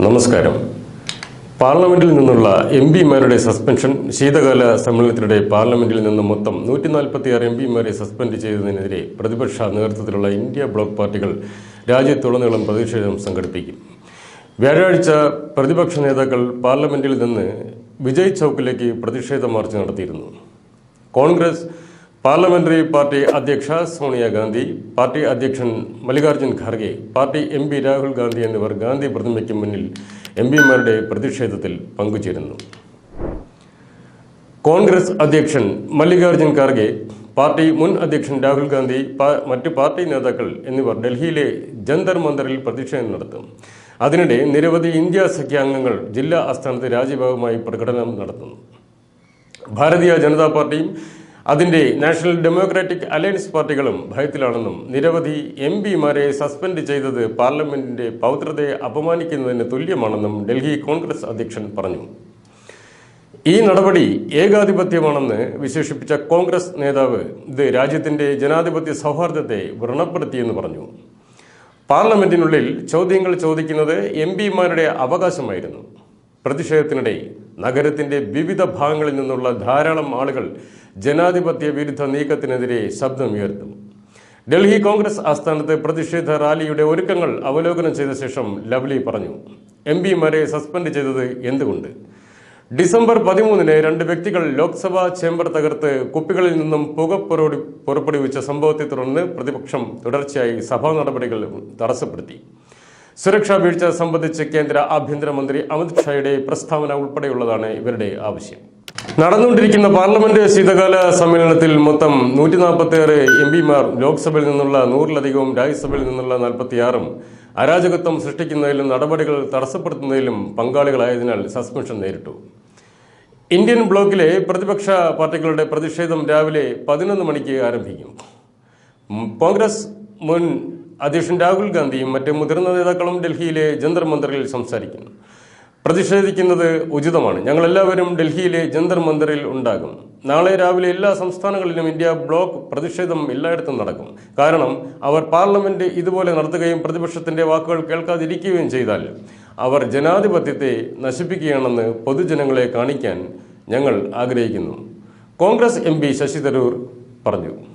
നമസ്കാരം. പാർലമെന്റിൽ നിന്നുള്ള എം പിമാരുടെ സസ്പെൻഷൻ ശീതകാല സമ്മേളനത്തിനിടെ പാർലമെന്റിൽ നിന്ന് മൊത്തം നൂറ്റി നാൽപ്പത്തിയാറ് എം പിമാരെ സസ്പെൻഡ് ചെയ്തതിനെതിരെ പ്രതിപക്ഷ നേതൃത്വത്തിലുള്ള ഇന്ത്യ ബ്ലോക്ക് പാർട്ടികൾ രാജ്യത്തുടനീളം പ്രതിഷേധം സംഘടിപ്പിക്കും. വ്യാഴാഴ്ച പ്രതിപക്ഷ നേതാക്കൾ പാർലമെന്റിൽ നിന്ന് വിജയ് ചൌക്കിലേക്ക് പ്രതിഷേധ മാർച്ച് നടത്തിയിരുന്നു. കോൺഗ്രസ് പാർലമെന്ററി പാർട്ടി അധ്യക്ഷ സോണിയാഗാന്ധി പാർട്ടി അധ്യക്ഷൻ Mallikarjun Kharge party M P Rahul Gandhi എന്നിവർ ഗാന്ധി പ്രതിമയ്ക്ക് മുന്നിൽ എം പിമാരുടെ പ്രതിഷേധത്തിൽ പങ്കുചേരുന്നു. കോൺഗ്രസ് അധ്യക്ഷൻ മല്ലികാർജുൻ ഖാർഗെ പാർട്ടി മുൻ അധ്യക്ഷൻ രാഹുൽ ഗാന്ധി മറ്റ് പാർട്ടി നേതാക്കൾ എന്നിവർ ഡൽഹിയിലെ ജന്തർ മന്ദറിൽ പ്രതിഷേധം നടത്തും. അതിനിടെ നിരവധി ഇന്ത്യ സഖ്യാംഗങ്ങൾ ജില്ലാ ആസ്ഥാനത്ത് രാജ്യഭാഗമായി പ്രകടനം നടത്തുന്നു. ഭാരതീയ ജനതാ പാർട്ടിയും അതിന്റെ നാഷണൽ ഡെമോക്രാറ്റിക് അലയൻസ് പാർട്ടികളും ഭയത്തിലാണെന്നും നിരവധി എം പിമാരെ സസ്പെൻഡ് ചെയ്തത് പാർലമെന്റിന്റെ പൗത്രതയെ അപമാനിക്കുന്നതിന് തുല്യമാണെന്നും ഡൽഹി കോൺഗ്രസ് അധ്യക്ഷൻ പറഞ്ഞു. ഈ നടപടി ഏകാധിപത്യമാണെന്ന് വിശേഷിപ്പിച്ച കോൺഗ്രസ് നേതാവ് ഇത് രാജ്യത്തിന്റെ ജനാധിപത്യ സൗഹാർദ്ദത്തെ വ്രണപ്പെടുത്തിയെന്ന് പറഞ്ഞു. പാർലമെന്റിനുള്ളിൽ ചോദ്യങ്ങൾ ചോദിക്കുന്നത് എം പിമാരുടെ അവകാശമായിരുന്നു. പ്രതിഷേധത്തിനിടെ നഗരത്തിന്റെ വിവിധ ഭാഗങ്ങളിൽ നിന്നുള്ള ധാരാളം ആളുകൾ ജനാധിപത്യ വിരുദ്ധ നീക്കത്തിനെതിരെ ശബ്ദമുയർത്തും. ഡൽഹി കോൺഗ്രസ് ആസ്ഥാനത്ത് പ്രതിഷേധ റാലിയുടെ ഒരുക്കങ്ങൾ അവലോകനം ചെയ്ത ശേഷം ലവ്ലി പറഞ്ഞു എം പിമാരെ സസ്പെൻഡ് ചെയ്തത് എന്തുകൊണ്ട്? ഡിസംബർ പതിമൂന്നിന് രണ്ട് വ്യക്തികൾ ലോക്സഭാ ചേംബർ തകർത്ത് കുപ്പികളിൽ നിന്നും പുക പുറപ്പെടു പുറപ്പെടുവിച്ച സംഭവത്തെ തുടർന്ന് പ്രതിപക്ഷം തുടർച്ചയായി സഭാ നടപടികൾ തടസ്സപ്പെടുത്തി. സുരക്ഷാ വീഴ്ച സംബന്ധിച്ച് കേന്ദ്ര ആഭ്യന്തരമന്ത്രി അമിത് ഷായുടെ പ്രസ്താവന ഉൾപ്പെടെയുള്ളതാണ് ഇവരുടെ ആവശ്യം. നടന്നുകൊണ്ടിരിക്കുന്ന പാർലമെന്റ് ശീതകാല സമ്മേളനത്തിൽ മൊത്തം നൂറ്റി നാൽപ്പത്തി ആറ് എം പിമാർ ലോക്സഭയിൽ നിന്നുള്ള നൂറിലധികവും രാജ്യസഭയിൽ നിന്നുള്ള നാൽപ്പത്തിയാറും അരാജകത്വം സൃഷ്ടിക്കുന്നതിലും നടപടികൾ തടസ്സപ്പെടുത്തുന്നതിലും പങ്കാളികളായതിനാൽ സസ്പെൻഷൻ നേരിട്ടു. ഇന്ത്യൻ ബ്ലോക്കിലെ പ്രതിപക്ഷ പാർട്ടികളുടെ പ്രതിഷേധം രാവിലെ പതിനൊന്ന് മണിക്ക് ആരംഭിക്കും. കോൺഗ്രസ് മുൻ അധ്യക്ഷൻ രാഹുൽ ഗാന്ധിയും മറ്റ് മുതിർന്ന നേതാക്കളും ഡൽഹിയിലെ ജന്തർ മന്ദറിൽ സംസാരിക്കും പ്രതിഷേധിക്കുന്നത് ഉചിതമാണ്. ഞങ്ങളെല്ലാവരും ഡൽഹിയിലെ ജന്തർ മന്ദറിൽ ഉണ്ടാകും. നാളെ രാവിലെ എല്ലാ സംസ്ഥാനങ്ങളിലും ഇന്ത്യ ബ്ലോക്ക് പ്രതിഷേധം എല്ലായിടത്തും നടക്കും. കാരണം അവർ പാർലമെന്റ് ഇതുപോലെ നടത്തുകയും പ്രതിപക്ഷത്തിന്റെ വാക്കുകൾ കേൾക്കാതിരിക്കുകയും ചെയ്താൽ അവർ ജനാധിപത്യത്തെ നശിപ്പിക്കുകയാണെന്ന് പൊതുജനങ്ങളെ കാണിക്കാൻ ഞങ്ങൾ ആഗ്രഹിക്കുന്നു. Congress M P Shashi Tharoor പറഞ്ഞു.